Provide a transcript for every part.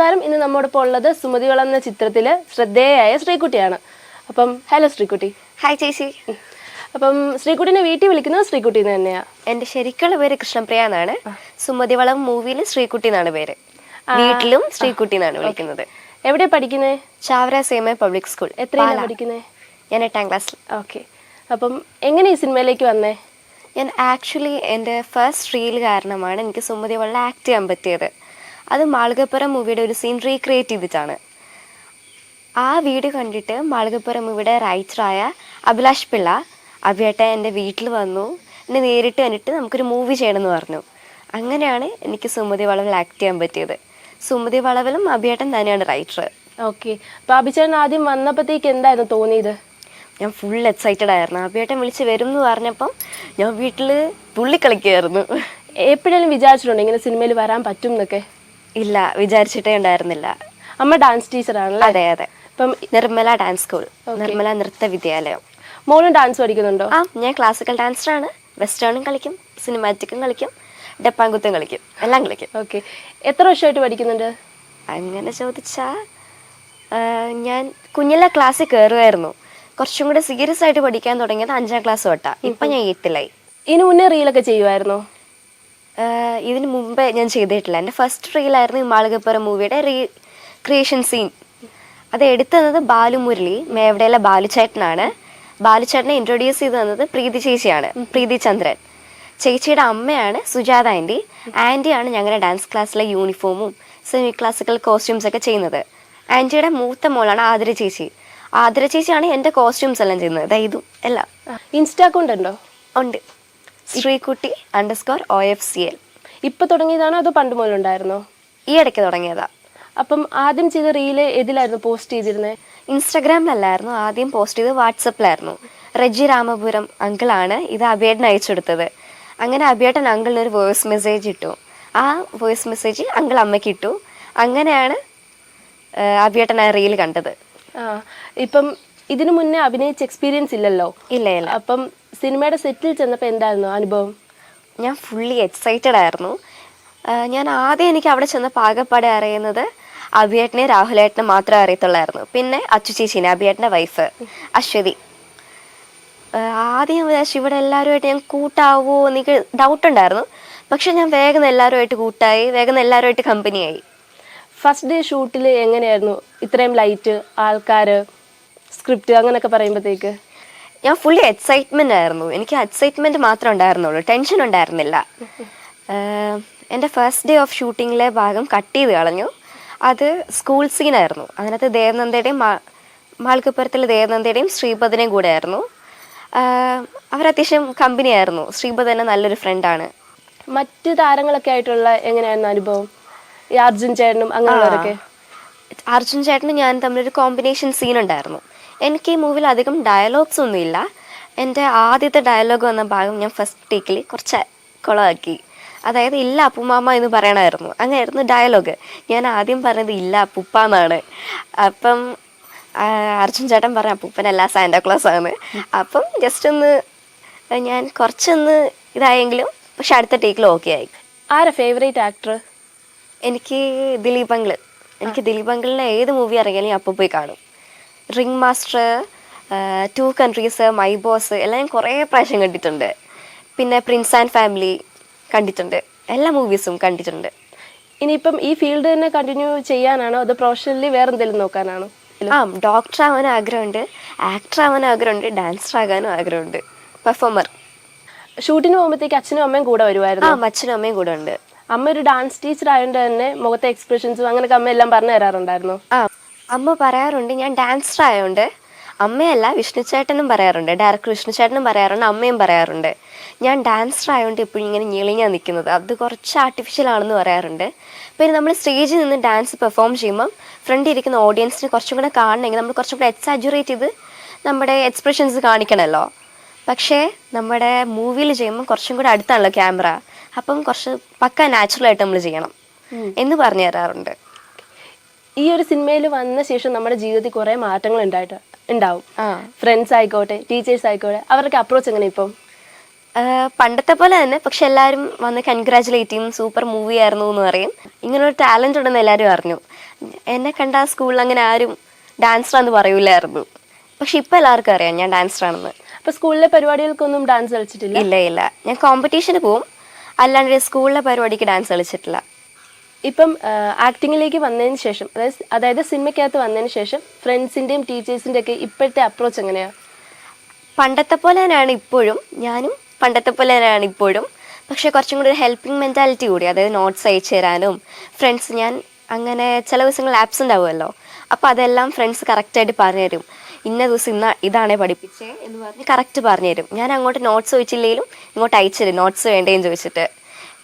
നമസ്കാരം. ഇന്ന് നമ്മോടൊപ്പം ഉള്ളത് സുമതികൾ എന്ന ചിത്രത്തിൽ ശ്രദ്ധേയായ ശ്രീകുട്ടിയാണ്. അപ്പം ഹലോ ശ്രീകുട്ടി. ഹായ് ചേച്ചി. അപ്പം ശ്രീകുട്ടിനെ വീട്ടിൽ വിളിക്കുന്നത് ശ്രീകുട്ടി തന്നെയാ. എന്റെ ശരിക്കുള്ള പേര് കൃഷ്ണപ്രിയ എന്നാണ്. സുമതിവളം മൂവിയിൽ ശ്രീകുട്ടി എന്നാണ് പേര്. വീട്ടിലും ശ്രീകുട്ടി എന്നാണ് വിളിക്കുന്നത്. എവിടെ പഠിക്കുന്നത് ചാവറ സേമ പബ്ലിക് സ്കൂൾ എത്രയാണ് പഠിക്കുന്നത് ഞാൻ എട്ടാം ക്ലാസ്സിൽ ഓക്കെ. അപ്പം എങ്ങനെ ഈ സിനിമയിലേക്ക് വന്നേ? ഞാൻ ആക്ച്വലി എന്റെ ഫസ്റ്റ് റീൽ കാരണമാണ് എനിക്ക് സുമതിവളിൽ ആക്ട് ചെയ്യാൻ പറ്റിയത്. അത് മാളികപ്പുറം മൂവിയുടെ ഒരു സീൻ റീക്രിയേറ്റ് ചെയ്തിട്ടാണ് ആ വീഡിയോ കണ്ടിട്ട് മാളികപ്പുറം മൂവിയുടെ റൈറ്ററായ അഭിലാഷ് പിള്ള അഭിയേട്ട എന്റെ വീട്ടിൽ വന്നു. എന്നെ നേരിട്ട് കണ്ടിട്ട് നമുക്കൊരു മൂവി ചെയ്യണമെന്ന് പറഞ്ഞു. അങ്ങനെയാണ് എനിക്ക് സുമതി വളവിൽ ആക്ട് ചെയ്യാൻ പറ്റിയത്. സുമതി വളവിലും അഭിയേട്ടൻ തന്നെയാണ് റൈറ്റർ ഓക്കെ അപ്പോൾ അഭിചേട്ടൻ ആദ്യം വന്നപ്പോഴത്തേക്ക് എന്തായിരുന്നു തോന്നിയത്? ഞാൻ ഫുൾ എക്സൈറ്റഡ് ആയിരുന്നു. അഭിയേട്ടൻ വിളിച്ച് വരും എന്ന് പറഞ്ഞപ്പം ഞാൻ വീട്ടിൽ തുള്ളിക്കളിക്കുകയായിരുന്നു എപ്പോഴെങ്കിലും വിചാരിച്ചിട്ടുണ്ടോ ഇങ്ങനെ സിനിമയിൽ വരാൻ പറ്റും എന്നൊക്കെ? ഇല്ല വിചാരിച്ചിട്ടേ ഉണ്ടായിരുന്നില്ല. അമ്മ ഡാൻസ് ടീച്ചറാണല്ലേ അതെ അതെ. ഇപ്പം നിർമ്മല ഡാൻസ് സ്കൂൾ നിർമ്മല നൃത്ത വിദ്യാലയം. മോളും ഡാൻസ് പഠിക്കുന്നുണ്ടോ? ആ ഞാൻ ക്ലാസിക്കൽ ഡാൻസറാണ് വെസ്റ്റേണും കളിക്കും സിനിമാറ്റിക്കും കളിക്കും ഡപ്പാങ്കുത്തും കളിക്കും എല്ലാം കളിക്കും. ഓക്കെ എത്ര വർഷമായിട്ട് പഠിക്കുന്നുണ്ട്? അങ്ങനെ ചോദിച്ചാൽ ഞാൻ കുഞ്ഞിലെ ക്ലാസ്സിൽ കയറുമായിരുന്നു കുറച്ചും കൂടെ സീരിയസ് ആയിട്ട് പഠിക്കാൻ തുടങ്ങിയത് അഞ്ചാം ക്ലാസ് തൊട്ടാ. ഇപ്പം ഞാൻ എയ്ത്തിലായി ഇതിനു മുന്നേ റീലൊക്കെ ചെയ്യുമായിരുന്നോ ഇതിന് മുമ്പേ ഞാൻ ചെയ്തിട്ടില്ല. എന്റെ ഫസ്റ്റ് റീലായിരുന്നു ഈ മാളികപ്പുറം മൂവിയുടെ റീ ക്രിയേഷൻ സീൻ അത് എടുത്തു തന്നത് ബാലുമുരളി മേവടയിലെ ബാലുചേട്ടനാണ്. ബാലുചേട്ടനെ ഇൻട്രൊഡ്യൂസ് ചെയ്ത് തന്നത് പ്രീതി ചേച്ചിയാണ് പ്രീതി ചന്ദ്രൻ. ചേച്ചിയുടെ അമ്മയാണ് സുജാത ആന്റി. ആന്റിയാണ് ഞങ്ങളുടെ ഡാൻസ് ക്ലാസ്സിലെ യൂണിഫോമും സെമി ക്ലാസിക്കൽ കോസ്റ്റ്യൂംസ് ഒക്കെ ചെയ്യുന്നത്. ആന്റിയുടെ മൂത്ത മോളാണ് ആതിര ചേച്ചി. ആതിര ചേച്ചിയാണ് എന്റെ കോസ്റ്റ്യൂംസ് എല്ലാം ചെയ്യുന്നത്. ഇതും എല്ലാം. ഇൻസ്റ്റാ അക്കൗണ്ട് ഉണ്ടോ? ഉണ്ട്. Sreekutty underscore O F C L ഇപ്പൊ തുടങ്ങിയതാണോ അതോ പണ്ട് മുതൽ ഉണ്ടായിരുന്നോ ഈ ഇടയ്ക്ക് തുടങ്ങിയതാ. അപ്പം ആദ്യം ചെയ്ത റീൽ ഏതിലായിരുന്നു പോസ്റ്റ് ചെയ്തിരുന്നത് ഇൻസ്റ്റാഗ്രാമിലല്ലായിരുന്നു. ആദ്യം പോസ്റ്റ് ചെയ്ത് വാട്സപ്പിലായിരുന്നു. റെജി രാമപുരം അങ്കിളാണ് ഇത് അഭിയേട്ടൻ അയച്ചു കൊടുത്തത്. അങ്ങനെ അഭിയേട്ടൻ അങ്കിളിന് ഒരു വോയിസ് മെസ്സേജ് ഇട്ടു. ആ വോയിസ് മെസ്സേജ് അങ്കിൾ അമ്മയ്ക്ക് ഇട്ടു. അങ്ങനെയാണ് അഭിയേട്ടൻ ആ റീൽ കണ്ടത്. ആ ഇപ്പം ഇതിനു മുന്നേ അഭിനയിച്ച എക്സ്പീരിയൻസ് ഇല്ലല്ലോ. ഇല്ല ഇല്ല. അപ്പം സിനിമയുടെ സെറ്റിൽ ചെന്നപ്പോൾ എന്തായിരുന്നു അനുഭവം? ഞാൻ ഫുള്ളി എക്സൈറ്റഡ് ആയിരുന്നു. ഞാൻ ആദ്യം എനിക്ക് അവിടെ ചെന്ന പാകപ്പാടെ അറിയുന്നത് അഭിയേട്ടനെ രാഹുലേട്ടനെ മാത്രമേ അറിയത്തുള്ളായിരുന്നു. പിന്നെ അച്ചു ചേച്ചീനെ അഭിയേട്ടന്റെ വൈഫ് അശ്വതി. ആദ്യം വിചാരിച്ചു ഇവിടെ എല്ലാവരുമായിട്ട് ഞാൻ കൂട്ടാവോ എനിക്ക് ഡൗട്ട് ഉണ്ടായിരുന്നു. പക്ഷെ ഞാൻ വേഗം എല്ലാവരുമായിട്ട് കൂട്ടായി വേഗം എല്ലാവരുമായിട്ട് കമ്പനിയായി ഫസ്റ്റ് ഡേ ഷൂട്ടിൽ എങ്ങനെയായിരുന്നു? ഇത്രയും ലൈറ്റ് ആൾക്കാർ സ്ക്രിപ്റ്റ് അങ്ങനെയൊക്കെ പറയുമ്പോഴത്തേക്ക് ഞാൻ ഫുള്ളി എക്സൈറ്റ്മെന്റ് ആയിരുന്നു. എനിക്ക് എക്സൈറ്റ്മെന്റ് മാത്രമേ ഉണ്ടായിരുന്നുള്ളൂ. ടെൻഷൻ ഉണ്ടായിരുന്നില്ല. എന്റെ ഫസ്റ്റ് ഡേ ഓഫ് ഷൂട്ടിങ്ങിലെ ഭാഗം കട്ട് ചെയ്ത് കളഞ്ഞു. അത് സ്കൂൾ സീനായിരുന്നു അതിനകത്ത് ദേവനന്ദയുടെയും മാൾക്കപ്പുറത്തിലെ ദേവനന്ദയുടെയും ശ്രീപദനെയും കൂടെ ആയിരുന്നു. അവരത്യാവശ്യം കമ്പനിയായിരുന്നു ശ്രീപദ് തന്നെ നല്ലൊരു ഫ്രണ്ടാണ് മറ്റ് താരങ്ങളൊക്കെ ആയിട്ടുള്ള എങ്ങനെയായിരുന്നു അനുഭവം? ഈ അർജുൻ ചേട്ടനും അങ്ങനെയുള്ളവരൊക്കെ? അർജുൻ ചേട്ടനും ഞാൻ തമ്മിലൊരു കോമ്പിനേഷൻ സീൻ ഉണ്ടായിരുന്നു. എനിക്ക് ഈ മൂവിൽ അധികം ഡയലോഗ്സ് ഒന്നുമില്ല. എന്റെ ആദ്യത്തെ ഡയലോഗ് വന്ന ഭാഗം ഞാൻ ഫസ്റ്റ് ടേക്കിൽ കുറച്ച് കുളമാക്കി അതായത് ഇല്ല അപ്പുമാമ എന്ന് പറയണമായിരുന്നു. അങ്ങനെയായിരുന്നു ഡയലോഗ് ഞാൻ ആദ്യം പറഞ്ഞത് ഇല്ല അപ്പുപ്പ എന്നാണ്. അപ്പം അർജുൻ ചേട്ടൻ പറഞ്ഞ അപ്പൂപ്പനല്ല സാന്റാക്ലോസ് ആണ്. അപ്പം ജസ്റ്റ് ഒന്ന് ഞാൻ കുറച്ചൊന്ന് ഇതായെങ്കിലും പക്ഷെ അടുത്ത ടേക്കിൽ ഓക്കെ ആയി. ആരാ ഫേവറേറ്റ് ആക്ടർ എനിക്ക് ദിലീപ് അങ്കിൾ എനിക്ക് ദിലീപ് അങ്കിളിന്റെ ഏത് മൂവി ഇറങ്ങിയാലും അപ്പം അപ്പോൾ പോയി കാണും. Ringmaster two countries my boss എല്ലാം ഞാൻ കുറേ പ്രാവശ്യം കണ്ടിട്ടുണ്ട്. പിന്നെ പ്രിൻസ് ആൻഡ് ഫാമിലി കണ്ടിട്ടുണ്ട്. എല്ലാ മൂവീസും കണ്ടിട്ടുണ്ട്. ഇനിയിപ്പം ഈ ഫീൽഡ് തന്നെ കണ്ടിന്യൂ ചെയ്യാനാണോ? അത് പ്രൊഫഷണലി വേറെ എന്തെങ്കിലും നോക്കാനാണോ? ആ ഡോക്ടർ ആവാൻ ആഗ്രഹമുണ്ട്. ആക്ടർ ആവാൻ ആഗ്രഹമുണ്ട്. ഡാൻസർ ആകാനും ആഗ്രഹമുണ്ട്. പെർഫോമർ ഷൂട്ടിന് പോകുമ്പോഴത്തേക്ക് അച്ഛനും അമ്മയും കൂടെ വരുമായിരുന്നു ആ അച്ഛനും അമ്മയും കൂടെ ഉണ്ട്. അമ്മ ഒരു ഡാൻസ് ടീച്ചർ ആയതുകൊണ്ട് തന്നെ മുഖത്തെ എക്സ്പ്രഷൻസും അങ്ങനെയൊക്കെ അമ്മ എല്ലാം പറഞ്ഞു തരാറുണ്ടായിരുന്നു? ആ അമ്മ പറയാറുണ്ട് ഞാൻ ഡാൻസർ ആയതുകൊണ്ട് അമ്മയല്ല വിഷ്ണുചേട്ടനും പറയാറുണ്ട് ഡയറക്ടർ വിഷ്ണുചേട്ടനും പറയാറുണ്ട് അമ്മയും പറയാറുണ്ട്. ഞാൻ ഡാൻസർ ആയതുകൊണ്ട് എപ്പോഴും ഇങ്ങനെ ഞെളിഞ്ഞാണ് നിൽക്കുന്നത് അത് കുറച്ച് ആർട്ടിഫിഷ്യൽ ആണെന്ന് പറയാറുണ്ട്. പിന്നെ നമ്മൾ സ്റ്റേജിൽ നിന്ന് ഡാൻസ് പെർഫോം ചെയ്യുമ്പം ഫ്രണ്ടിൽ ഇരിക്കുന്ന ഓഡിയൻസിന് കുറച്ചും കൂടെ കാണണമെങ്കിൽ നമ്മൾ കുറച്ചും കൂടെ എക്സാജുറേറ്റ് ചെയ്ത് നമ്മുടെ എക്സ്പ്രഷൻസ് കാണിക്കണമല്ലോ. പക്ഷേ നമ്മുടെ മൂവിയിൽ ചെയ്യുമ്പോൾ കുറച്ചും കൂടെ അടുത്താണല്ലോ ക്യാമറ അപ്പം കുറച്ച് പക്ക നാച്ചുറലായിട്ട് നമ്മൾ ചെയ്യണം എന്ന് പറഞ്ഞു തരാറുണ്ട്. ഈ ഒരു സിനിമയിൽ വന്ന ശേഷം നമ്മുടെ ജീവിതത്തിൽ കുറേ മാറ്റങ്ങൾ ഉണ്ടായിട്ട് ഉണ്ടാവും. ആ. ഫ്രണ്ട്സ് ആയിക്കോട്ടെ ടീച്ചേഴ്സ് ആയിക്കോട്ടെ അവരുടെ അപ്രോച്ച് എങ്ങനെ ഇപ്പം? പണ്ടത്തെ പോലെ തന്നെ പക്ഷെ എല്ലാവരും വന്ന് കൺഗ്രാചുലേറ്റ് ചെയ്യും സൂപ്പർ മൂവി ആയിരുന്നു എന്ന് പറയും. ഇങ്ങനെ ഒരു ടാലന്റ് ഉണ്ടെന്ന് എല്ലാവരും അറിഞ്ഞു. എന്നെ കണ്ട സ്കൂളിൽ അങ്ങനെ ആരും ഡാൻസർ എന്ന് പറയൂലായിരുന്നു. പക്ഷെ ഇപ്പം എല്ലാവർക്കും അറിയാം ഞാൻ ഡാൻസർ ആണെന്ന്. അപ്പൊ സ്കൂളിലെ പരിപാടികൾക്കൊന്നും ഡാൻസ് കളിച്ചിട്ടില്ല? ഇല്ല ഇല്ല. ഞാൻ കോമ്പറ്റീഷന് പോവും. അല്ലാണ്ട് സ്കൂളിലെ പരിപാടിക്ക് ഡാൻസ് കളിച്ചിട്ടില്ല. ഇപ്പം ആക്ടിങ്ങിലേക്ക് വന്നതിന് ശേഷം അതായത് അതായത് സിനിമയ്ക്കകത്ത് വന്നതിന് ശേഷം ഫ്രണ്ട്സിന്റെയും ടീച്ചേഴ്സിന്റെ ഒക്കെ ഇപ്പോഴത്തെ അപ്രോച്ച് എങ്ങനെയാണ് പണ്ടത്തെ പോലെ തന്നെയാണ് ഇപ്പോഴും. ഞാനും പണ്ടത്തെ പോലെ തന്നെയാണ് ഇപ്പോഴും. പക്ഷേ കുറച്ചും കൂടി ഒരു ഹെൽപ്പിംഗ് മെന്റാലിറ്റി കൂടി അതായത് നോട്ട്സ് അയച്ചു തരാനും ഫ്രണ്ട്സ് ഞാൻ അങ്ങനെ ചില ദിവസങ്ങൾ ആബ്സെന്റ് ആവുമല്ലോ അപ്പോൾ അതെല്ലാം ഫ്രണ്ട്സ് കറക്റ്റായിട്ട് പറഞ്ഞുതരും ഇന്ന ദിവസം ഇന്ന ഇതാണേ പഠിപ്പിച്ചേ എന്ന് പറഞ്ഞ് കറക്റ്റ് പറഞ്ഞുതരും ഞാൻ അങ്ങോട്ട് നോട്ട്സ് ചോദിച്ചില്ലെങ്കിലും ഇങ്ങോട്ട് അയച്ചു തരും നോട്ട്സ് വേണ്ടേന്ന് ചോദിച്ചിട്ട്.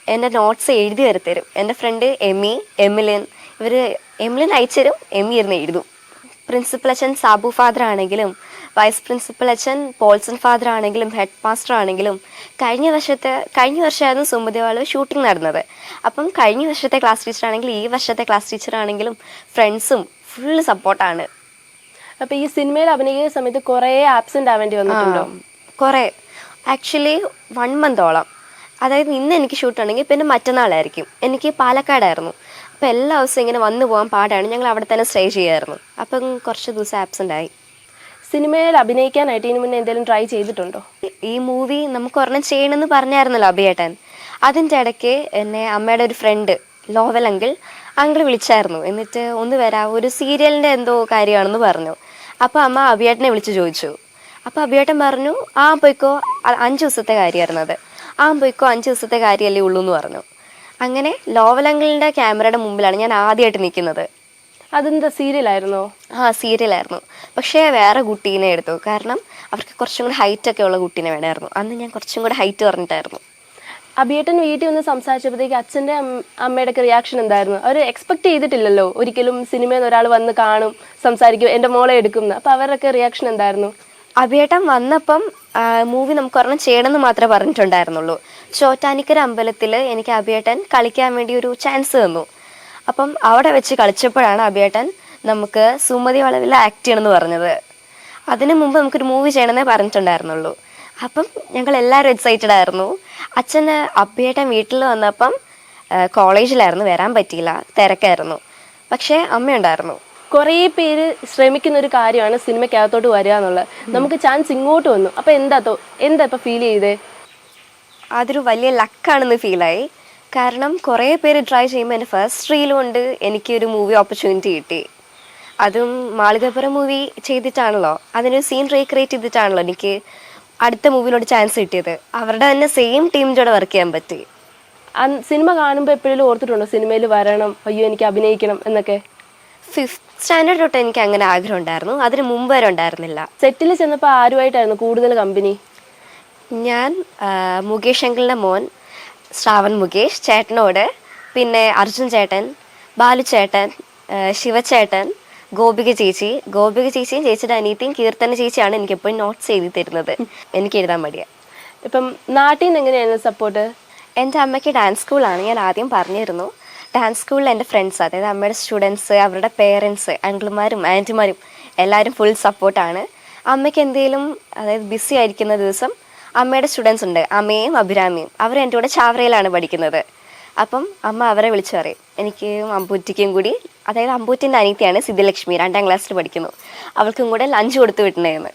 എന്റെ നോട്ട്സ് എഴുതി വരത്തരും. എന്റെ ഫ്രണ്ട് എമി എമിലിൻ ഇവർ എമിലിൻ അയച്ചു തരും എമി ഇരുന്ന് എഴുതും. പ്രിൻസിപ്പൽ അച്ഛൻ സാബു ഫാദർ ആണെങ്കിലും വൈസ് പ്രിൻസിപ്പൽ അച്ഛൻ പോൾസൺ ഫാദർ ആണെങ്കിലും ഹെഡ് മാസ്റ്റർ ആണെങ്കിലും കഴിഞ്ഞ വർഷത്തെ കഴിഞ്ഞ വർഷമായിരുന്നു സുമതിവാൾ ഷൂട്ടിംഗ് നടന്നത്. അപ്പം കഴിഞ്ഞ വർഷത്തെ ക്ലാസ് ടീച്ചർ ആണെങ്കിലും ഈ വർഷത്തെ ക്ലാസ് ടീച്ചർ ആണെങ്കിലും ഫ്രണ്ട്സും ഫുള്ള് സപ്പോർട്ടാണ് അപ്പോൾ ഈ സിനിമയിൽ അഭിനയിക്കുന്ന സമയത്ത് കുറേ ആബ്സെന്റ് ആവേണ്ടി വന്നിട്ടുണ്ടോ? കുറേ. ആക്ച്വലി വൺ മന്തോളം അതായത് ഇന്ന് എനിക്ക് ഷൂട്ട് ഉണ്ടെങ്കിൽ പിന്നെ മറ്റന്നാളായിരിക്കും. എനിക്ക് പാലക്കാടായിരുന്നു. അപ്പോൾ എല്ലാ ദിവസവും ഇങ്ങനെ വന്നു പോകാൻ പാടാണ്. ഞങ്ങൾ അവിടെ തന്നെ സ്റ്റേ ചെയ്യായിരുന്നു. അപ്പം കുറച്ച് ദിവസം ആബ്സെന്റ് ആയി. സിനിമയിൽ അഭിനയിക്കാനായിട്ട് ഇതിനു മുന്നേ എന്തെങ്കിലും ട്രൈ ചെയ്തിട്ടുണ്ടോ? ഈ മൂവി നമുക്ക് ഒരെണ്ണം ചെയ്യണമെന്ന് പറഞ്ഞായിരുന്നല്ലോ അഭിയേട്ടൻ. അതിന്റെ ഇടയ്ക്ക് എന്നെ അമ്മയുടെ ഒരു ഫ്രണ്ട് ലോവൽ അങ്കിൾ അങ്കിൾ വിളിച്ചായിരുന്നു. എന്നിട്ട് ഒന്ന് വരാം ഒരു സീരിയലിന്റെ എന്തോ കാര്യമാണെന്ന് പറഞ്ഞു. അപ്പോൾ അമ്മ അഭിയേട്ടനെ വിളിച്ച് ചോദിച്ചു. അപ്പോൾ അഭിയേട്ടൻ പറഞ്ഞു ആ പോയിക്കോ. അഞ്ച് ദിവസത്തെ കാര്യമായിരുന്നത് ആ പോയിക്കോ അഞ്ച് ദിവസത്തെ കാര്യമല്ലേ ഉള്ളൂ എന്ന് പറഞ്ഞു. അങ്ങനെ ലോവൽ അങ്കിളിന്റെ ക്യാമറയുടെ മുമ്പിലാണ് ഞാൻ ആദ്യമായിട്ട് നിൽക്കുന്നത്. അതെന്താ സീരിയലായിരുന്നോ? ആ സീരിയലായിരുന്നു. പക്ഷേ വേറെ കുട്ടീനെ എടുത്തു. കാരണം അവർക്ക് കുറച്ചും കൂടി ഹൈറ്റ് ഒക്കെ ഉള്ള കുട്ടീനെ വേണമായിരുന്നു. അന്ന് ഞാൻ കുറച്ചും കൂടി ഹൈറ്റ് പറഞ്ഞിട്ടായിരുന്നു അഭിയേട്ടൻ വീട്ടിൽ വന്ന് സംസാരിച്ചപ്പോഴത്തേക്ക് അച്ഛന്റെ അമ്മയുടെ ഒക്കെ റിയാക്ഷൻ എന്തായിരുന്നു? അവർ എക്സ്പെക്ട് ചെയ്തിട്ടില്ലല്ലോ ഒരിക്കലും സിനിമയിൽ നിന്ന് ഒരാൾ വന്ന് കാണും സംസാരിക്കും എന്റെ മോളെ എടുക്കും അപ്പോൾ അവരുടെയൊക്കെ റിയാക്ഷൻ എന്തായിരുന്നു? അഭിയേട്ടൻ വന്നപ്പം മൂവി നമുക്ക് ഒരെണ്ണം ചെയ്യണമെന്ന് മാത്രമേ പറഞ്ഞിട്ടുണ്ടായിരുന്നുള്ളൂ. ചോറ്റാനിക്കര അമ്പലത്തിൽ എനിക്ക് അഭിയേട്ടൻ കളിക്കാൻ വേണ്ടി ഒരു ചാൻസ് തന്നു. അപ്പം അവിടെ വെച്ച് കളിച്ചപ്പോഴാണ് അഭിയേട്ടൻ നമുക്ക് സുമതി വളവിൽ ആക്ട് ചെയ്യണമെന്ന് പറഞ്ഞത്. അതിനു മുമ്പ് നമുക്കൊരു മൂവി ചെയ്യണമെന്നേ പറഞ്ഞിട്ടുണ്ടായിരുന്നുള്ളൂ. അപ്പം ഞങ്ങൾ എല്ലാവരും എക്സൈറ്റഡ് ആയിരുന്നു. അച്ഛന് അഭിയേട്ടൻ വീട്ടിൽ വന്നപ്പം കോളേജിലായിരുന്നു വരാൻ പറ്റിയില്ല തിരക്കായിരുന്നു. പക്ഷേ അമ്മയുണ്ടായിരുന്നു. കുറേ പേര് ശ്രമിക്കുന്ന ഒരു കാര്യമാണ് സിനിമയ്ക്കകത്തോട്ട് വരിക എന്നുള്ളത്. നമുക്ക് ചാൻസ് ഇങ്ങോട്ട് വന്നു. അപ്പോൾ എന്താ തോ എന്താ ഇപ്പോൾ ഫീൽ ചെയ്തേ? അതൊരു വലിയ ലക്കാണെന്ന് ഫീലായി കാരണം കുറേ പേര് ട്രൈ ചെയ്യുമ്പോൾ എന്റെ ഫസ്റ്റ് റീൽ കൊണ്ട് എനിക്കൊരു മൂവി ഓപ്പർച്യൂണിറ്റി കിട്ടി. അതും മാളികപ്പുറം മൂവി ചെയ്തിട്ടാണല്ലോ. അതിനൊരു സീൻ റീക്രിയേറ്റ് ചെയ്തിട്ടാണല്ലോ എനിക്ക് അടുത്ത മൂവിയിലോട്ട് ചാൻസ് കിട്ടിയത്. അവരുടെ തന്നെ സെയിം ടീമിന്റെ കൂടെ വർക്ക് ചെയ്യാൻ പറ്റി. സിനിമ കാണുമ്പോൾ എപ്പോഴും ഓർത്തിട്ടുണ്ടോ? സിനിമയിൽ വരണം അയ്യോ എനിക്ക് അഭിനയിക്കണം എന്നൊക്കെ? ഫിഫ്ത്ത് സ്റ്റാൻഡേർഡ് തൊട്ട് എനിക്ക് അങ്ങനെ ആഗ്രഹം ഉണ്ടായിരുന്നു. അതിന് മുമ്പ് വരെ ഉണ്ടായിരുന്നില്ല. സെറ്റിൽ ചെന്നപ്പോൾ ആരുമായിട്ടായിരുന്നു കൂടുതൽ കമ്പനി? ഞാൻ ആ, മുകേഷ് അങ്കിളിന്റെ മോൻ ശ്രാവൺ മുകേഷ് ചേട്ടനോട് പിന്നെ അർജുൻ ചേട്ടൻ ബാലു ചേട്ടൻ ആ, ശിവചേട്ടൻ ഗോപിക ചേച്ചി. ഗോപിക ചേച്ചിയും ചേച്ചിയുടെ അനിയത്തിയും കീർത്തന ചേച്ചിയാണ് എനിക്ക് എപ്പോഴും നോട്ട്സ് എഴുതി തരുന്നത്. എനിക്ക് എഴുതാൻ മടിയാ. ഇപ്പം നാട്ടിൽ നിന്ന് എങ്ങനെയായിരുന്നു സപ്പോർട്ട് എന്റെ അമ്മയ്ക്ക് ഡാൻസ് സ്കൂളാണ് ഞാൻ ആദ്യം പറഞ്ഞിരുന്നു. ഡാൻസ് സ്കൂളിൽ എന്റെ ഫ്രണ്ട്സ് അതായത് അമ്മയുടെ സ്റ്റുഡൻസ് അവരുടെ പേരൻസ് അങ്കിൾമാരും ആന്റിമാരും എല്ലാവരും ഫുൾ സപ്പോർട്ടാണ് അമ്മയ്ക്ക് എന്തെങ്കിലും അതായത് ബിസി ആയിരിക്കുന്ന ദിവസം അമ്മയുടെ സ്റ്റുഡൻസ് ഉണ്ട് അമ്മയും അഭിരാമിയും. അവർ എന്റെ കൂടെ ചാവറയിലാണ് പഠിക്കുന്നത്. അപ്പം അമ്മ അവരെ വിളിച്ചു പറയും. എനിക്ക് അമ്പൂറ്റിക്കും കൂടി അതായത് അമ്പൂറ്റിന്റെ അനിയത്തിയാണ് സിദ്ധലക്ഷ്മി രണ്ടാം ക്ലാസ്സിൽ പഠിക്കുന്നു. അവൾക്കും കൂടെ ലഞ്ച് കൊടുത്തു വിട്ടുണ്ടായിരുന്നു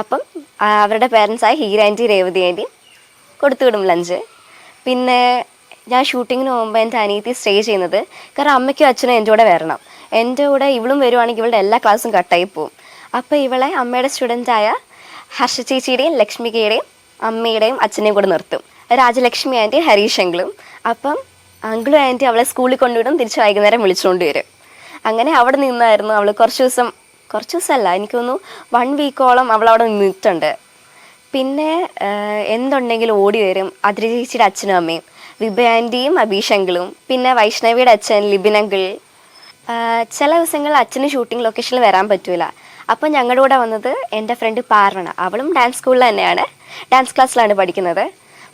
അപ്പം അവരുടെ പേരൻസായ ഹീര രേവതി ആന്റി കൊടുത്തു വിടും ലഞ്ച് പിന്നെ ഞാൻ ഷൂട്ടിങ്ങിന് പോകുമ്പോൾ എന്റെ അനിയത്തി സ്റ്റേ ചെയ്യുന്നത്. കാരണം അമ്മയ്ക്കും അച്ഛനും എന്റെ കൂടെ വരണം. എന്റെ കൂടെ ഇവളും വരുവാണെങ്കിൽ ഇവളുടെ എല്ലാ ക്ലാസ്സും കട്ടായി പോവും. അപ്പോൾ ഇവളെ അമ്മയുടെ സ്റ്റുഡന്റായ ഹർഷ ചേച്ചിയുടെയും ലക്ഷ്മികയുടെയും അമ്മയുടെയും അച്ഛനെയും കൂടെ നിർത്തും. രാജലക്ഷ്മി ആന്റി ഹരീഷ് അങ്കിളും അപ്പം അങ്കിളും ആന്റി അവളെ സ്കൂളിൽ കൊണ്ടുവിടും തിരിച്ച് വൈകുന്നേരം വിളിച്ചുകൊണ്ട് വരും. അങ്ങനെ അവിടെ നിന്നായിരുന്നു അവൾ കുറച്ച് ദിവസം കുറച്ച് ദിവസമല്ല എനിക്ക് തോന്നുന്നു വൺ വീക്കോളം അവൾ അവിടെ നിന്നിട്ടുണ്ട്. പിന്നെ എന്തുണ്ടെങ്കിലും ഓടി വരും. അതിരി ചേച്ചിയുടെ അച്ഛനും അമ്മയും. വിഭ ആന്റിയും അബീഷ് പിന്നെ വൈഷ്ണവിയുടെ അച്ഛൻ ലിബിനങ്കിൾ. ചില ദിവസങ്ങളിൽ അച്ഛന് ഷൂട്ടിംഗ് ലൊക്കേഷനിൽ വരാൻ പറ്റൂല. അപ്പോൾ ഞങ്ങളുടെ കൂടെ വന്നത് എന്റെ ഫ്രണ്ട് പാർവണ. അവളും ഡാൻസ് സ്കൂളിൽ തന്നെയാണ്. ഡാൻസ് ക്ലാസ്സിലാണ് പഠിക്കുന്നത്.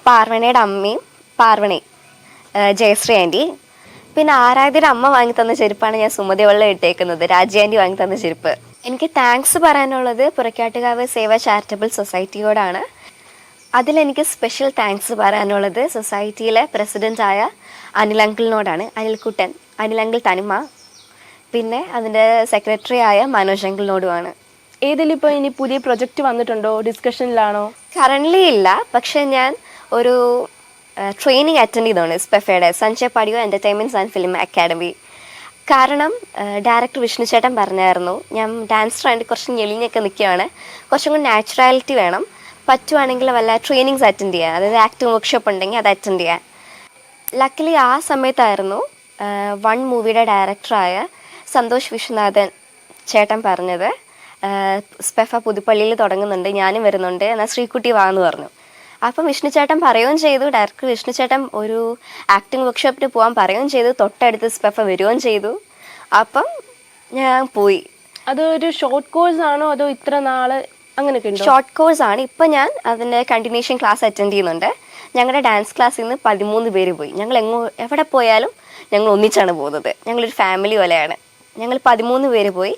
പാർവണയുടെ അമ്മയും പാർവണി ജയശ്രീ ആന്റി പിന്നെ ആരാധ്യയുടെ അമ്മ വാങ്ങി തന്ന ചെരുപ്പാണ് ഞാൻ സുമതി വെള്ളം ഇട്ടേക്കുന്നത്. രാജ്യാന്റി വാങ്ങി തന്ന ചെരുപ്പ്. എനിക്ക് താങ്ക്സ് പറയാനുള്ളത് പുറക്കാട്ടുകാവ് സേവ ചാരിറ്റബിൾ സൊസൈറ്റിയോടാണ് അതിലെനിക്ക് സ്പെഷ്യൽ താങ്ക്സ് പറയാനുള്ളത് സൊസൈറ്റിയിലെ പ്രസിഡന്റായ അനിൽ അങ്കിളിനോടാണ്. അനിൽക്കുട്ടൻ അനിൽ അങ്കിൾ തനിമ പിന്നെ അതിന്റെ സെക്രട്ടറി ആയ മനോജ് അങ്കിളിനോടുമാണ്. ഏതെങ്കിലും ഇപ്പോൾ ഇനി പുതിയ പ്രൊജക്റ്റ് വന്നിട്ടുണ്ടോ? ഡിസ്കഷനിലാണോ കറന്റ്ലി ഇല്ല. പക്ഷെ ഞാൻ ഒരു ട്രെയിനിങ് അറ്റൻഡ് ചെയ്തോണ്ട് സ്പെഫയുടെ സഞ്ജയ് പാടിയോ എന്റർടൈൻമെന്റ്സ് ആൻഡ് ഫിലിം അക്കാഡമി കാരണം ഡയറക്ടർ വിഷ്ണു ചേട്ടൻ പറഞ്ഞായിരുന്നു ഞാൻ ഡാൻസർ ആയിട്ട് കുറച്ച് ഞെളിഞ്ഞൊക്കെ നിൽക്കുകയാണ്. കുറച്ചും കൂടി നാച്ചുറാലിറ്റി വേണം. പറ്റുവാണെങ്കിൽ വല്ല ട്രെയിനിങ്സ് അറ്റൻഡ് ചെയ്യുക അതായത് ആക്ടിംഗ് വർക്ക്ഷോപ്പ് ഉണ്ടെങ്കിൽ അത് അറ്റൻഡ് ചെയ്യാൻ. ലക്കിലി ആ സമയത്തായിരുന്നു വൺ മൂവിയുടെ ഡയറക്ടറായ സന്തോഷ് വിശ്വനാഥൻ ചേട്ടൻ പറഞ്ഞത്. സ്പെഫ പുതുപ്പള്ളിയിൽ തുടങ്ങുന്നുണ്ട് ഞാനും വരുന്നുണ്ട് എന്നാൽ ശ്രീകുട്ടി വാ എന്ന് പറഞ്ഞു. അപ്പം വിഷ്ണു ചേട്ടൻ പറയുകയും ചെയ്തു ഡയറക്ടർ വിഷ്ണു ചേട്ടൻ ഒരു ആക്ടിങ് വർക്ക്ഷോപ്പിന് പോകാൻ പറയുകയും ചെയ്തു തൊട്ടടുത്ത് സ്പെഫ വരികയും ചെയ്തു. അപ്പം ഞാൻ പോയി. അതൊരു ഷോർട്ട് കോഴ്സ് ആണോ അതോ ഇത്ര നാൾ അങ്ങനെയൊക്കെ ഷോർട്ട് കോഴ്സ് ആണ്. ഇപ്പം ഞാൻ അതിന്റെ കണ്ടിന്യൂഷൻ ക്ലാസ് അറ്റൻഡ് ചെയ്യുന്നുണ്ട്. ഞങ്ങളുടെ ഡാൻസ് ക്ലാസ്സിൽ നിന്ന് പതിമൂന്ന് പേര് പോയി. ഞങ്ങൾ എങ്ങോ എവിടെ പോയാലും ഞങ്ങൾ ഒന്നിച്ചാണ് പോകുന്നത്. ഞങ്ങളൊരു ഫാമിലി പോലെയാണ്. ഞങ്ങൾ പതിമൂന്ന് പേര് പോയി.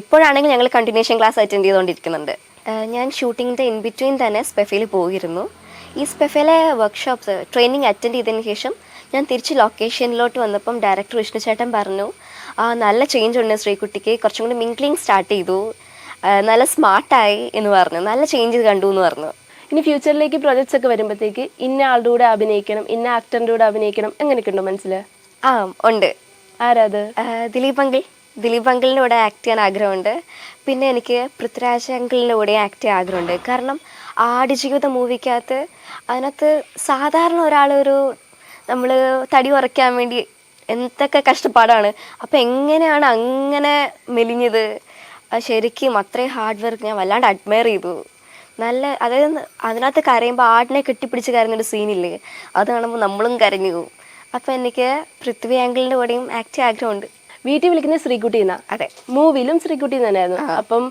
ഇപ്പോഴാണെങ്കിൽ ഞങ്ങൾ കണ്ടിന്യൂഷൻ ക്ലാസ് അറ്റൻഡ് ചെയ്തുകൊണ്ടിരിക്കുന്നുണ്ട് ഞാൻ ഷൂട്ടിങ്ങിന്റെ ഇൻ ബിറ്റ്വീൻ തന്നെ സ്പെഫയിൽ പോയിരുന്നു. ഈ സ്പെഫയിലെ വർക്ക്ഷോപ്പ്സ് ട്രെയിനിങ് അറ്റൻഡ് ചെയ്തതിന് ശേഷം ഞാൻ തിരിച്ച് ലൊക്കേഷനിലോട്ട് വന്നപ്പം ഡയറക്ടർ വിഷ്ണു ചേട്ടൻ പറഞ്ഞു ആ നല്ല ചേഞ്ച് ഉണ്ട് ശ്രീകുട്ടിക്ക്. കുറച്ചും കൂടി മിങ്ക്ലിങ് സ്റ്റാർട്ട് ചെയ്തു. നല്ല സ്മാർട്ടായി എന്ന് പറഞ്ഞു. നല്ല ചേഞ്ച് കണ്ടു എന്ന് പറഞ്ഞു. ഇനി ഫ്യൂച്ചറിലേക്ക് പ്രൊജക്ട്സ് ഒക്കെ വരുമ്പോഴത്തേക്ക് ഇന്ന ആളുടെ കൂടെ അഭിനയിക്കണം ഇന്ന ആക്ടറിന്റെ കൂടെ അഭിനയിക്കണം അങ്ങനെയൊക്കെ ഉണ്ടോ മനസ്സിൽ ആ ഉണ്ട്. ആരാത് ദിലീപ് അങ്കിൾ. ദിലീപ് അങ്കിളിന്റെ കൂടെ ആക്ട് ചെയ്യാൻ ആഗ്രഹമുണ്ട്. പിന്നെ എനിക്ക് പൃഥ്വിരാജ് അങ്കിളിന്റെ കൂടെ ആക്ട് ചെയ്യാൻ ആഗ്രഹമുണ്ട്. കാരണം ആടുജീവിത മൂവിക്കകത്ത് അതിനകത്ത് സാധാരണ ഒരാളൊരു നമ്മൾ തടി കുറയ്ക്കാൻ വേണ്ടി എന്തൊക്കെ കഷ്ടപ്പാടാണ്. അപ്പം എങ്ങനെയാണ് അങ്ങനെ മെലിഞ്ഞത്? ശരിക്കും അത്രയും ഹാർഡ് വർക്ക് ഞാൻ വല്ലാണ്ട് അഡ്മയർ ചെയ്തു. നല്ല അതായത് അതിനകത്ത് കരയുമ്പോൾ ആടിനെ കെട്ടിപ്പിടിച്ച് കരഞ്ഞൊരു സീനില്ലേ അത് കാണുമ്പോൾ നമ്മളും കരഞ്ഞു പോകും. അപ്പം എനിക്ക് പൃഥ്വി ആംഗിളിന്റെ കൂടെയും ആക്ട് ചെയ്യാൻ ആഗ്രഹമുണ്ട്. വീട്ടിൽ വിളിക്കുന്ന ശ്രീകുട്ടി എന്നാ അതെ. മൂവിയിലും ശ്രീകുട്ടി തന്നെയായിരുന്നു. അപ്പം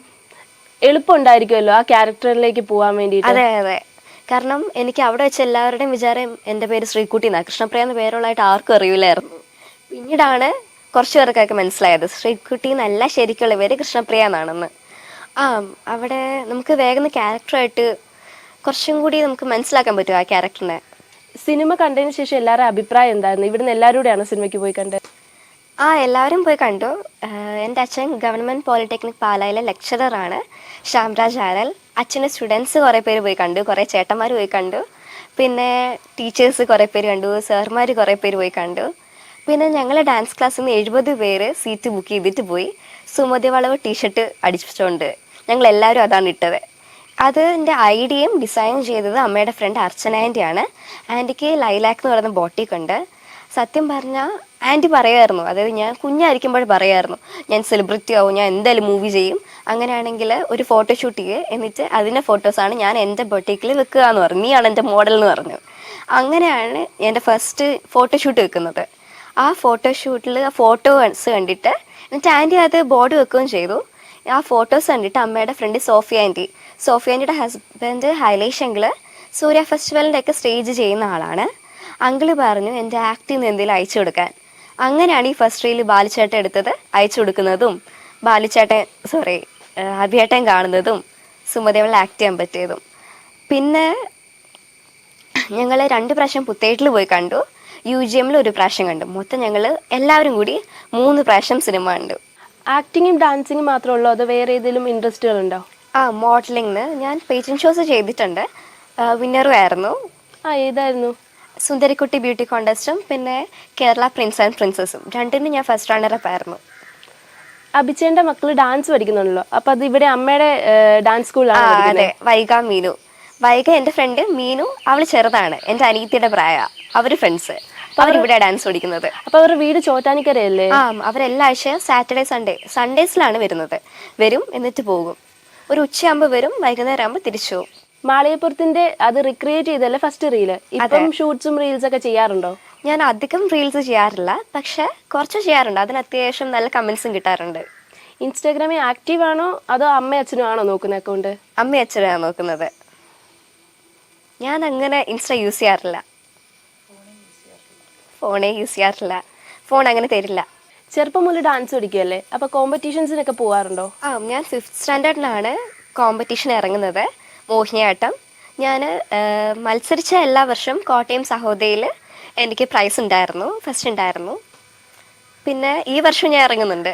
എളുപ്പമുണ്ടായിരിക്കുമല്ലോ ആ ക്യാരക്ടറിലേക്ക് പോകാൻ വേണ്ടിയിട്ട്? അതെ അതെ. കാരണം എനിക്ക് അവിടെ വെച്ച് എല്ലാവരുടെയും വിചാരം എന്റെ പേര് ശ്രീകുട്ടി എന്നാണ് കൃഷ്ണപ്രിയ എന്ന പേരുള്ളതായിട്ട് ആർക്കും അറിയില്ലായിരുന്നു. പിന്നീടാണ് കുറച്ച് പേർക്കൊക്കെ മനസ്സിലായത്. ശ്രീകുട്ടി എന്നല്ല ശരിക്കുള്ള പേര് കൃഷ്ണപ്രിയ എന്നാണെന്ന്. ആ അവിടെ നമുക്ക് വേഗം ക്യാരക്ടറായിട്ട് കുറച്ചും കൂടി നമുക്ക് മനസ്സിലാക്കാൻ പറ്റും ആ ക്യാരക്ടറിനെ സിനിമ കണ്ടതിന് ശേഷം എല്ലാവരുടെ അഭിപ്രായം എന്തായിരുന്നു? ഇവിടുന്ന് എല്ലാവരും കൂടെയാണ് സിനിമയ്ക്ക് പോയി കണ്ടത്? ആ എല്ലാവരും പോയി കണ്ടു. എന്റെ അച്ഛൻ ഗവൺമെന്റ് പോളിടെക്നിക് പാലായിലെ ലെക്ചററാണ് ശ്യാംരാജ് ആരൽ. അച്ഛന്റെ സ്റ്റുഡൻസ് കുറേ പേര് പോയി കണ്ടു. കുറേ ചേട്ടന്മാർ പോയി കണ്ടു. പിന്നെ ടീച്ചേഴ്സ് കുറേ പേര് കണ്ടു. സാർമാർ കുറേ പേര് പോയി കണ്ടു. പിന്നെ ഞങ്ങൾ ഡാൻസ് ക്ലാസ്സിൽ നിന്ന് എഴുപത് പേര് സീറ്റ് ബുക്ക് ചെയ്തിട്ട് പോയി. സുമതി വളവ് ടീഷർട്ട് അടിച്ചുകൊണ്ട് ഞങ്ങൾ എല്ലാവരും അതാണ് ഇട്ടത്. അതിന്റെ ഐഡിയയും ഡിസൈൻ ചെയ്തത് അമ്മയുടെ ഫ്രണ്ട് അർച്ചന ആന്റിയാണ് ആന്റിക്ക് ലൈലാക്ക് എന്ന് പറയുന്ന ബോട്ടിക് ഉണ്ട്. സത്യം പറഞ്ഞാൽ ആന്റി പറയായിരുന്നു. അതായത് ഞാൻ കുഞ്ഞായിരിക്കുമ്പോൾ പറയായിരുന്നു. ഞാൻ സെലിബ്രിറ്റി ആവും ഞാൻ എന്തായാലും മൂവി ചെയ്യും. അങ്ങനെയാണെങ്കിൽ ഒരു ഫോട്ടോഷൂട്ട് ചെയ്യുക എന്നിട്ട് അതിന്റെ ഫോട്ടോസാണ് ഞാൻ എന്റെ ബൊട്ടീക്കിൽ വെക്കുക എന്ന് പറഞ്ഞു. നീയാണ് എന്റെ മോഡൽ എന്ന് പറഞ്ഞു. അങ്ങനെയാണ് എന്റെ ഫസ്റ്റ് ഫോട്ടോഷൂട്ട് വെക്കുന്നത്. ആ ഫോട്ടോഷൂട്ടിൽ ആ ഫോട്ടോസ് കണ്ടിട്ട് എന്നിട്ട് ആന്റി അത് ബോർഡ് വെക്കുകയും ചെയ്തു. ആ ഫോട്ടോസ് കണ്ടിട്ട് അമ്മയുടെ ഫ്രണ്ട് സോഫിയ ആന്റി. സോഫിയ ആന്റിയുടെ ഹസ്ബൻഡ് ഹൈലേഷ് അങ്കിൾ സൂര്യ ഫെസ്റ്റിവലിന്റെ ഒക്കെ സ്റ്റേജ് ചെയ്യുന്ന ആളാണ്. അങ്കിൾ പറഞ്ഞു എന്റെ ആക്ടിൽ നിന്ന് എന്തെങ്കിലും അയച്ചു കൊടുക്കാൻ. അങ്ങനെയാണ് ഈ ഫസ്റ്റ് റീൽ ബാലിച്ചേട്ടൻ എടുത്തത് അയച്ചു കൊടുക്കുന്നതും. ബാലിച്ചേട്ടൻ സോറി അഭിയേട്ടൻ കാണുന്നതും സുമതിവളെ ആക്ട് ചെയ്യാൻ പറ്റിയതും. പിന്നെ ഞങ്ങൾ രണ്ട് പ്രാവശ്യം പുത്തേട്ടിൽ പോയി കണ്ടു. യു ജി എമ്മിൽ ഒരു പ്രാവശ്യം കണ്ടു. മൊത്തം ഞങ്ങൾ എല്ലാവരും കൂടി മൂന്ന് പ്രാവശ്യം സിനിമ കണ്ടു. ആക്ടിങ്ങും ഡാൻസിങ്ങും മാത്രമേ ഉള്ളൂ അതോ വേറെ ഏതെങ്കിലും ഇൻട്രസ്റ്റുകൾ ഉണ്ടോ ആ മോഡലിങ്ങിന് ഞാൻ പേറ്റിംഗ് ഷോസ് ചെയ്തിട്ടുണ്ട്. വിന്നറും ആയിരുന്നു. ആ ഏതായിരുന്നു? സുന്ദരിക്കുട്ടി ബ്യൂട്ടി കോണ്ടസ്റ്റും പിന്നെ കേരള പ്രിൻസ് ആൻഡ് പ്രിൻസസും രണ്ടിനും ഞാൻ ഫസ്റ്റ് റണ്ണറപ്പ് ആയിരുന്നു. അഭിച്ചേന്റെ മക്കൾ ഡാൻസ് പഠിക്കുന്നുണ്ടല്ലോ. അപ്പൊ അത് ഇവിടെ അമ്മയുടെ ഡാൻസ് സ്കൂളാണ് അതെ. വൈഗ മീനു. വൈഗ എന്റെ ഫ്രണ്ട് മീനു അവൾ ചെറുതാണ്. എന്റെ അനിയത്തിയുടെ പ്രായ. അവർ ഫ്രണ്ട്സ് അവരിവിടെ ഡാൻസ് പഠിക്കുന്നത്. അപ്പൊ അവരുടെ വീട് ചോറ്റാനിക്കരയല്ലേ? ആ അവരെല്ലാ ആഴ്ചയും സാറ്റർഡേ സൺഡേ സൺഡേസിലാണ് വരുന്നത്. വരും എന്നിട്ട് പോകും. ഒരു ഉച്ചയാകുമ്പോൾ വരും വൈകുന്നേരം ആകുമ്പോൾ തിരിച്ചു പോകും. മാളികപ്പുറത്തിന്റെ അത് റിക്രിയേറ്റ് ചെയ്തല്ലേ ഫസ്റ്റ് റീൽ ഇപ്പം ഷൂട്ട്സും റീൽസ് ഒക്കെ ചെയ്യാറുണ്ടോ? ഞാൻ അധികം റീൽസ് ചെയ്യാറില്ല. പക്ഷെ കുറച്ച് ചെയ്യാറുണ്ട്. അതിന് അത്യാവശ്യം നല്ല കമന്റ്സും കിട്ടാറുണ്ട്. ഇൻസ്റ്റാഗ്രാമിൽ ആക്റ്റീവ് ആണോ? അതോ അമ്മ അച്ഛനും ആണോ നോക്കുന്ന അക്കൗണ്ട് അമ്മ അച്ഛനാണ് നോക്കുന്നത്. ഞാൻ അങ്ങനെ ഇൻസ്റ്റ യൂസ് ചെയ്യാറില്ല. ഫോണേ യൂസ് ചെയ്യാറില്ല. ഫോൺ അങ്ങനെ തരില്ല. ചെറുപ്പം മുതൽ ഡാൻസ് പഠിക്കുകയല്ലേ അപ്പോൾ കോമ്പറ്റീഷൻസിനൊക്കെ പോകാറുണ്ടോ ആ ഞാൻ ഫിഫ്ത്ത് സ്റ്റാൻഡേർഡിലാണ് കോമ്പറ്റീഷൻ ഇറങ്ങുന്നത്. മോഹിനിയാട്ടം. ഞാൻ മത്സരിച്ച എല്ലാ വർഷവും കോട്ടയം സഹോദയയിൽ എനിക്ക് പ്രൈസ് ഉണ്ടായിരുന്നു. ഫസ്റ്റ് ഉണ്ടായിരുന്നു. പിന്നെ ഈ വർഷം ഞാൻ ഇറങ്ങുന്നുണ്ട്.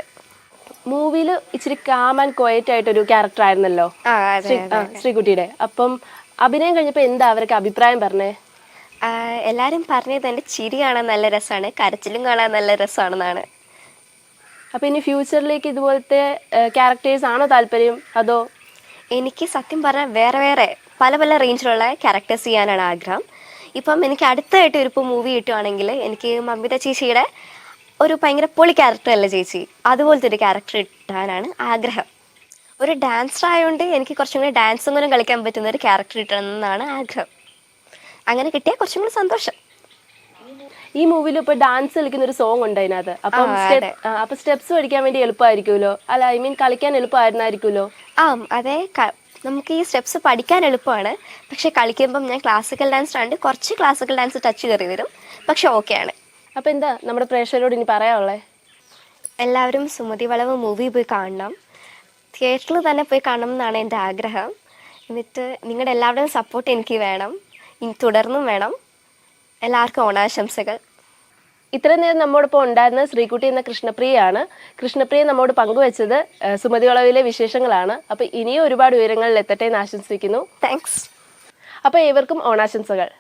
മൂവിയിൽ ഇച്ചിരി കാം ആൻഡ് ക്വയറ്റ് ആയിട്ടൊരു ക്യാരക്ടർ ആയിരുന്നല്ലോ? ശ്രീകുട്ടിയുടെ. അപ്പം അഭിനയം കഴിഞ്ഞപ്പോൾ എന്താ അവരൊക്കെ അഭിപ്രായം പറഞ്ഞേ? എല്ലാരും പറഞ്ഞത് എന്റെ ചിരി കാണാൻ നല്ല രസമാണ് കരച്ചിലും കാണാൻ നല്ല രസമാണെന്നാണ്. അപ്പൊ ഇനി ഫ്യൂച്ചറിലേക്ക് ഇതുപോലത്തെ ക്യാരക്ടേഴ്സ് ആണോ താല്പര്യം? അതോ? എനിക്ക് സത്യം പറഞ്ഞാൽ വേറെ വേറെ പല പല റേഞ്ചിലുള്ള ക്യാരക്ടേഴ്സ് ചെയ്യാനാണ് ആഗ്രഹം. ഇപ്പം എനിക്ക് അടുത്തായിട്ട് ഒരു ഇപ്പോൾ മൂവി കിട്ടുവാണെങ്കിൽ എനിക്ക് മമ്മിത ചേച്ചിയുടെ ഒരു ഭയങ്കര പൊളി ക്യാരക്ടർ അല്ലേ ചേച്ചി? അതുപോലത്തെ ഒരു ക്യാരക്ടർ കിട്ടാനാണ് ആഗ്രഹം. ഒരു ഡാൻസർ ആയതുകൊണ്ട് എനിക്ക് കുറച്ചും കൂടി ഡാൻസും കൂടെ കളിക്കാൻ പറ്റുന്ന ഒരു ക്യാരക്ടർ കിട്ടണം എന്നാണ് ആഗ്രഹം. അങ്ങനെ കിട്ടിയാൽ കുറച്ചും കൂടി സന്തോഷം. ഈ മൂവിയിൽ ഇപ്പൊ ഡാൻസ് കളിക്കുന്ന ഒരു സോങ് ഉണ്ട് അതിനകത്ത്. അപ്പം അപ്പൊ സ്റ്റെപ്സ് പഠിക്കാൻ വേണ്ടി എളുപ്പമായിരിക്കുമല്ലോ അല്ല ഐ മീൻ കളിക്കാൻ എളുപ്പമായിരുന്നായിരിക്കുമല്ലോ ആ അതെ. നമുക്ക് ഈ സ്റ്റെപ്സ് പഠിക്കാൻ എളുപ്പമാണ്. പക്ഷെ കളിക്കുമ്പം ഞാൻ ക്ലാസിക്കൽ ഡാൻസ് ഉണ്ട് കുറച്ച് ക്ലാസിക്കൽ ഡാൻസ് ടച്ച് കയറി വരും. പക്ഷെ ആണ്. അപ്പൊ എന്താ നമ്മുടെ പ്രേക്ഷകരോട് ഇനി പറയാനുള്ളേ? എല്ലാവരും സുമതി വളവ് മൂവി പോയി കാണണം. തിയേറ്ററിൽ തന്നെ പോയി കാണണം എന്നാണ് എന്റെ ആഗ്രഹം. എന്നിട്ട് നിങ്ങളുടെ എല്ലാവരുടെയും സപ്പോർട്ട് എനിക്ക് വേണം. ഇനി തുടർന്നും വേണം എല്ലാവർക്കും ഓണാശംസകൾ. ഇത്രയും നേരം നമ്മോടൊപ്പം ഉണ്ടായിരുന്ന ശ്രീകുട്ടി എന്ന കൃഷ്ണപ്രിയയാണ്. കൃഷ്ണപ്രിയ നമ്മോട് പങ്കുവച്ചത് സുമതി വളവിലെ വിശേഷങ്ങളാണ്. അപ്പൊ ഇനിയും ഒരുപാട് ഉയരങ്ങളിൽ എത്തട്ടെ എന്ന് ആശംസിക്കുന്നു. താങ്ക്സ് അപ്പൊ ഏവർക്കും ഓണാശംസകൾ.